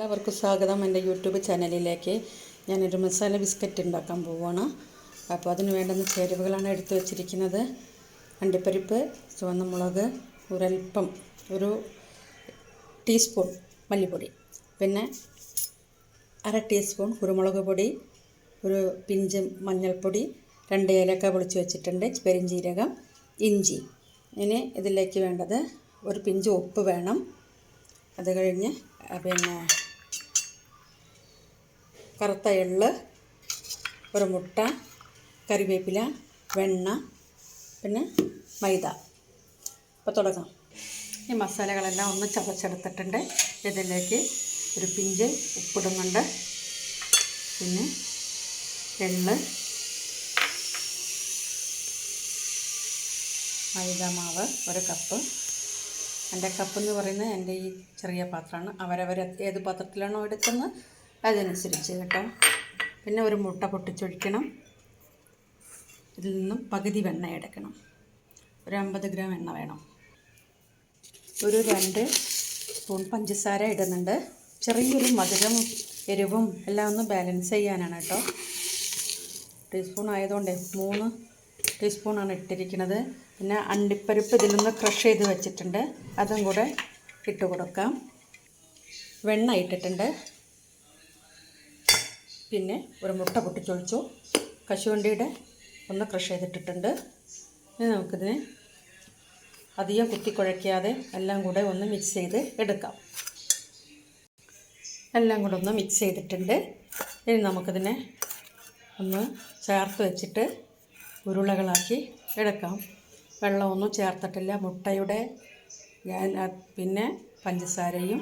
എല്ലാവർക്കും സ്വാഗതം എന്റെ യൂട്യൂബ് ചാനലിലേക്ക്. ഞാനൊരു മസാല ബിസ്ക്കറ്റ് ഉണ്ടാക്കാൻ പോവുകയാണ് അപ്പോൾ അതിന് വേണ്ടുന്ന ചേരുവകളാണ് എടുത്തു വച്ചിരിക്കുന്നത്. അണ്ടിപ്പരിപ്പ് ചുവന്ന മുളക് ഒരൽപ്പം ഒരു ടീസ്പൂൺ മല്ലിപ്പൊടി പിന്നെ അര ടീസ്പൂൺ കുരുമുളക് പൊടി ഒരു പിഞ്ച് മഞ്ഞൾപ്പൊടി രണ്ട് ഏലക്ക പൊളിച്ച് വെച്ചിട്ടുണ്ട് പെരിഞ്ചീരകം ഇഞ്ചി. ഇനി ഇതിലേക്ക് വേണ്ടത് ഒരു പിഞ്ച് ഉപ്പ് വേണം. അത് കഴിഞ്ഞ് പിന്നെ കറുത്ത എള്ള് ഒരു മുട്ട കറിവേപ്പില വെണ്ണ പിന്നെ മൈദ. അപ്പോൾ തുടങ്ങാം. ഈ മസാലകളെല്ലാം ഒന്ന് ചതച്ചെടുത്തിട്ടുണ്ട്. ഇതിലേക്ക് ഒരു പിഞ്ച് ഉപ്പിടുന്നുണ്ട്. പിന്നെ എള്ള് മൈദ മാവ് ഒരു കപ്പ്. എന്റെ കപ്പ് എന്ന് പറയുന്നത് എന്റെ ഈ ചെറിയ പാത്രമാണ്. അവരവർ ഏത് പാത്രത്തിലാണോ എടുക്കുന്നത്? അതനുസരിച്ച് കേട്ടോ. പിന്നെ ഒരു മുട്ട പൊട്ടിച്ചൊഴിക്കണം. ഇതിൽ നിന്നും പകുതി വെണ്ണ എടുക്കണം. ഒരു അമ്പത് ഗ്രാം എണ്ണ വേണം. ഒരു രണ്ട് സ്പൂൺ പഞ്ചസാര ഇടുന്നുണ്ട്. ചെറിയൊരു മധുരം എരിവും എല്ലാം ഒന്ന് ബാലൻസ് ചെയ്യാനാണ് കേട്ടോ. ടീസ്പൂൺ ആയതുകൊണ്ട് മൂന്ന് ടീസ്പൂണാണ് ഇട്ടിരിക്കുന്നത്. പിന്നെ അണ്ടിപ്പരിപ്പ് ഇതിൽ നിന്ന് ക്രഷ് ചെയ്ത് വെച്ചിട്ടുണ്ട്. അതും കൂടെ ഇട്ട് കൊടുക്കാം. വെണ്ണ ഇട്ടിട്ടുണ്ട്. പിന്നെ ഒരു മുട്ട പൊട്ടിച്ചൊഴിച്ചു. കശുവണ്ടിയുടെ ഒന്ന് ക്രഷ് ചെയ്തിട്ടിട്ടുണ്ട്. ഇനി നമുക്കിതിനെ അധികം കുത്തിക്കുഴയ്ക്കാതെ എല്ലാം കൂടെ ഒന്ന് മിക്സ് ചെയ്ത് എടുക്കാം. എല്ലാം കൂടെ ഒന്ന് മിക്സ് ചെയ്തിട്ടുണ്ട്. ഇനി നമുക്കിതിനെ ഒന്ന് ചേർത്ത് വെച്ചിട്ട് ഉരുളകളാക്കി എടുക്കാം. വെള്ളമൊന്നും ചേർത്തിട്ടില്ല. മുട്ടയുടെ പിന്നെ പഞ്ചസാരയും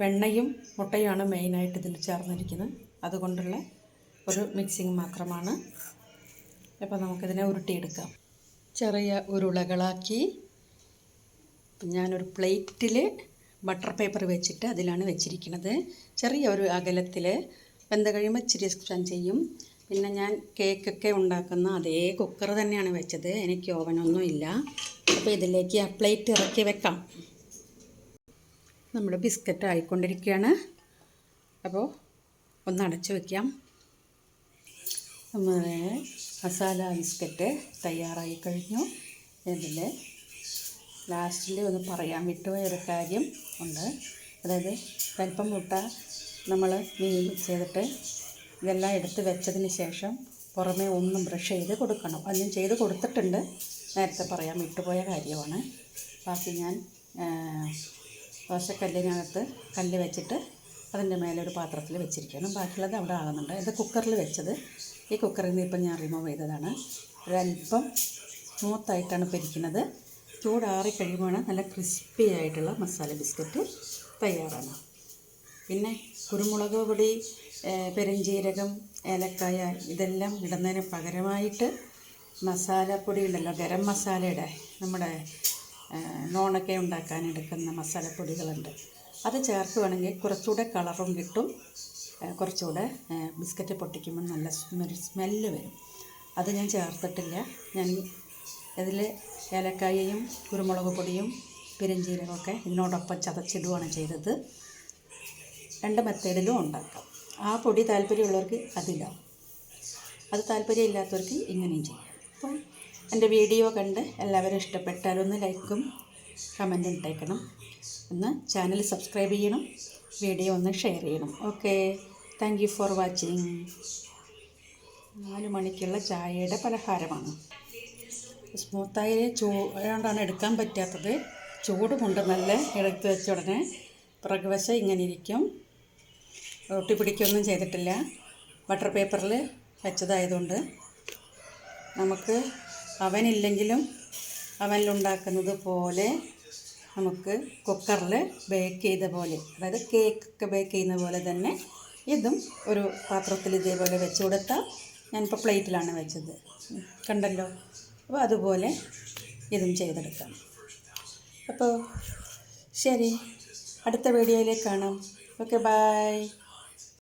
വെണ്ണയും മുട്ടയുമാണ് മെയിനായിട്ട് ഇതിൽ ചേർന്നിരിക്കുന്നത്. അതുകൊണ്ടുള്ള ഒരു മിക്സിങ് മാത്രമാണ്. അപ്പോൾ നമുക്കിതിനെ ഉരുട്ടിയെടുക്കാം. ചെറിയ ഉരുളകളാക്കി ഞാനൊരു പ്ലേറ്റിൽ ബട്ടർ പേപ്പർ വെച്ചിട്ട് അതിലാണ് വെച്ചിരിക്കുന്നത്. ചെറിയ ഒരു അകലത്തിൽ വെന്ത് കഴിയുമ്പോൾ ഇച്ചിരി സ്പെൻ ചെയ്യും. പിന്നെ ഞാൻ കേക്കൊക്കെ ഉണ്ടാക്കുന്ന അതേ കുക്കർ തന്നെയാണ് വെച്ചത്. എനിക്ക് ഓവനൊന്നും ഇല്ല. അപ്പോൾ ഇതിലേക്ക് ആ പ്ലേറ്റ് ഇറക്കി വെക്കാം. നമ്മുടെ ബിസ്ക്കറ്റ് ആയിക്കൊണ്ടിരിക്കുകയാണ്. അപ്പോൾ ഒന്ന് അടച്ചു വയ്ക്കാം നമ്മുടെ മസാല ബിസ്ക്കറ്റ് തയ്യാറായി കഴിഞ്ഞു. ഇതിൽ ലാസ്റ്റിൽ ഒന്ന് പറയാൻ വിട്ടുപോയ ഒരു കാര്യം ഉണ്ട്. അതായത് അല്പം മുട്ട നമ്മൾ മിക്സ് ചെയ്തിട്ട് ഇതെല്ലാം എടുത്ത് വെച്ചതിന് ശേഷം പുറമേ ഒന്നും ബ്രഷ് ചെയ്ത് കൊടുക്കണം. അത് ചെയ്ത് കൊടുത്തിട്ടുണ്ട്. നേരത്തെ പറയാൻ വിട്ടുപോയ കാര്യമാണ്. ബാക്കി ഞാൻ ദോശക്കല്ലിനകത്ത് കല്ല് വെച്ചിട്ട് അതിന്റെ മേലെ ഒരു പാത്രത്തിൽ വെച്ചിരിക്കണം ബാക്കിയുള്ളത് അവിടെ ആകുന്നുണ്ട്. ഇത് കുക്കറിൽ വെച്ചത്. ഈ കുക്കറിൽ നിന്ന് ഇപ്പം ഞാൻ റിമൂവ് ചെയ്തതാണ്. ഒരല്പം സ്മൂത്തായിട്ടാണ് പൊരിക്കുന്നത്. ചൂടാറി കഴിയുമ്പോൾ നല്ല ക്രിസ്പി ആയിട്ടുള്ള മസാല ബിസ്ക്കറ്റ് തയ്യാറാണ്. പിന്നെ കുരുമുളക് പൊടി പെരഞ്ചീരകം ഏലക്കായ ഇതെല്ലാം ഇടുന്നതിന് പകരമായിട്ട് മസാലപ്പൊടി ഉണ്ടല്ലോ ഗരം മസാലയുടെ നമ്മുടെ നോണൊക്കെ ഉണ്ടാക്കാൻ എടുക്കുന്ന മസാലപ്പൊടികളുണ്ട് അത് ചേർത്ത് വേണമെങ്കിൽ കുറച്ചുകൂടെ കളറും കിട്ടും. കുറച്ചുകൂടെ ബിസ്ക്കറ്റ് പൊട്ടിക്കുമ്പോൾ നല്ല സ്മെല്ല് വരും. അത് ഞാൻ ചേർത്തിട്ടില്ല. ഞാൻ ഇതിൽ ഏലക്കായയും കുരുമുളക് പൊടിയും പെരുംജീരകമൊക്കെ ഇതിനോടൊപ്പം ചതച്ചിടുകയാണ് ചെയ്തത്. രണ്ട് മെത്തേഡിലും ഉണ്ടാക്കാം. ആ പൊടി താല്പര്യമുള്ളവർക്ക് അതിലാവും അത് താല്പര്യമില്ലാത്തവർക്ക് ഇങ്ങനെയും ചെയ്യാം. അപ്പം എന്റെ വീഡിയോ കണ്ട് എല്ലാവരും ഇഷ്ടപ്പെട്ടാലൊന്ന് ലൈക്കും കമന്റും ഇട്ടേക്കണം. ഒന്ന് ചാനൽ സബ്സ്ക്രൈബ് ചെയ്യണം വീഡിയോ ഒന്ന് ഷെയർ ചെയ്യണം. Okay thank you for watching നാല് മണിക്കുള്ള ചായയുടെ പലഹാരമാണ്. സ്മൂത്തായി ചൂടാണ് എടുക്കാൻ പറ്റാത്തത്. ചൂടുമുണ്ട് നല്ല എടുത്ത് വെച്ച ഉടനെ പുറകുവശം ഇങ്ങനെ ഇരിക്കും. റൊട്ടി പിടിക്കൊന്നും ചെയ്തിട്ടില്ല. ബട്ടർ പേപ്പറിൽ വെച്ചതായതുകൊണ്ട് നമുക്ക് അവനില്ലെങ്കിലും അവനിലുണ്ടാക്കുന്നത് പോലെ നമുക്ക് കുക്കറിൽ ബേക്ക് ചെയ്ത പോലെ അതായത് കേക്കൊക്കെ ബേക്ക് ചെയ്യുന്ന പോലെ തന്നെ ഇതും ഒരു പാത്രത്തിൽ ഇതേപോലെ വെച്ച് കൊടുത്താൽ ഞാനിപ്പോൾ പ്ലേറ്റിലാണ് വെച്ചത്. കണ്ടല്ലോ? അപ്പോൾ അതുപോലെ ഇതും ചെയ്തെടുക്കാം. അപ്പോൾ ശരി. അടുത്ത വീഡിയോയിലേക്ക് കാണാം. Okay bye